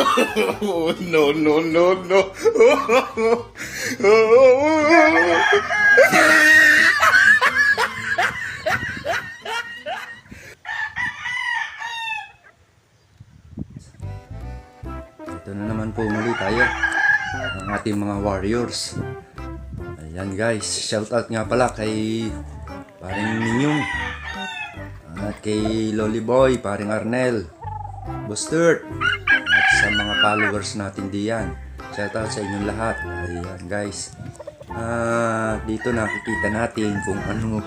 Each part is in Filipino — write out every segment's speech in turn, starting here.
Oh, no, no, no, no. Ito na naman po muli tayo. Ang ating mga warriors. Ayan guys, shoutout nga pala kay paring Minyong. At kay Lolly Boy, paring Arnel. Bustert. Followers natin diyan. Shoutout sa inyong lahat. Ayan guys. Ah, dito nakikita natin kung ano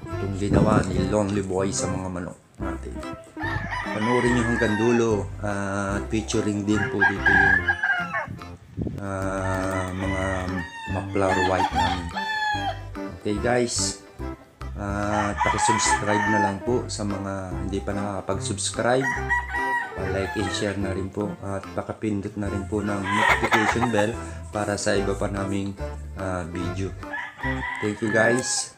itong ginawa ni Lonely Boy sa mga manok natin. Panoorin nyo hanggang dulo at featuring din po dito yung ah, mga maplar white namin. Okay guys, at subscribe na lang po sa mga hindi pa nakakapag-subscribe. Like and share na rin po at pakapindot na rin po ng notification bell para sa iba pa naming ah, video. Thank you guys.